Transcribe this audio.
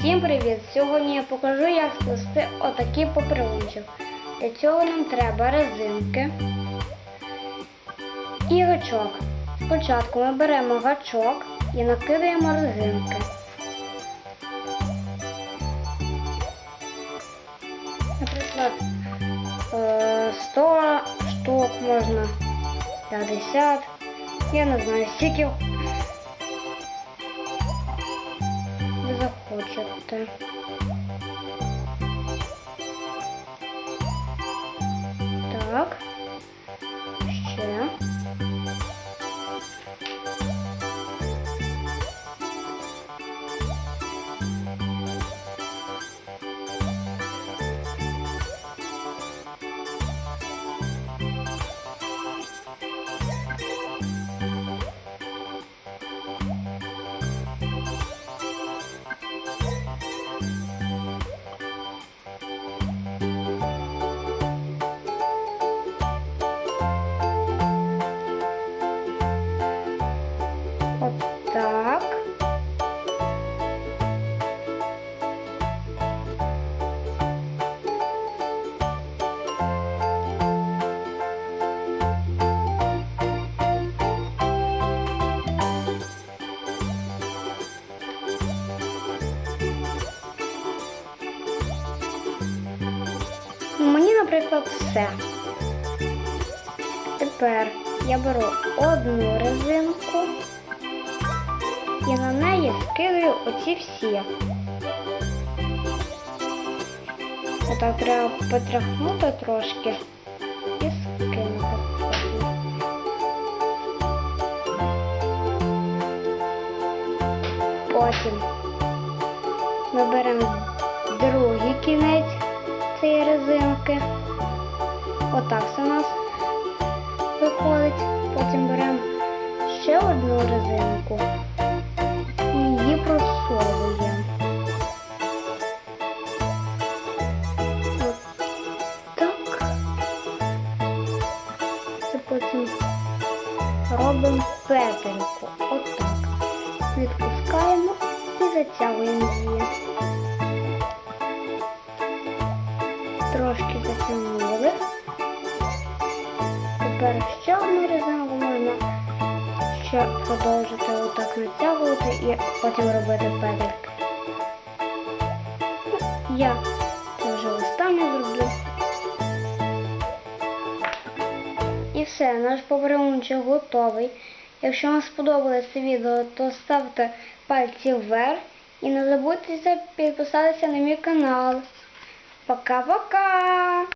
Всім привіт! Сьогодні я покажу, як сплести отакий поприлунчик. Для цього нам треба резинки і гачок. Спочатку ми беремо гачок і накидаємо резинки. Наприклад, е, 100 штук можна 50. Я не знаю, стільки olacaktı. Наприклад, все. Тепер я беру одну резинку і на неї скидаю оці всі. Отак треба потряхнути трошки і скинути. Потім ми беремо Отак це у нас виходить. Потім беремо ще одну резинку і її просовуємо. От так. І потім робимо петельку. Отак. Відпускаємо і затягуємо її. Тепер ще одну резинку можна ще продовжити отак натягувати і потім робити петельки. Я це вже останню зроблю. І все, наш попрямунчик готовий. Якщо вам сподобалося це відео, то ставте пальці вверх і не забудьте підписатися на мій канал. Пока-пока!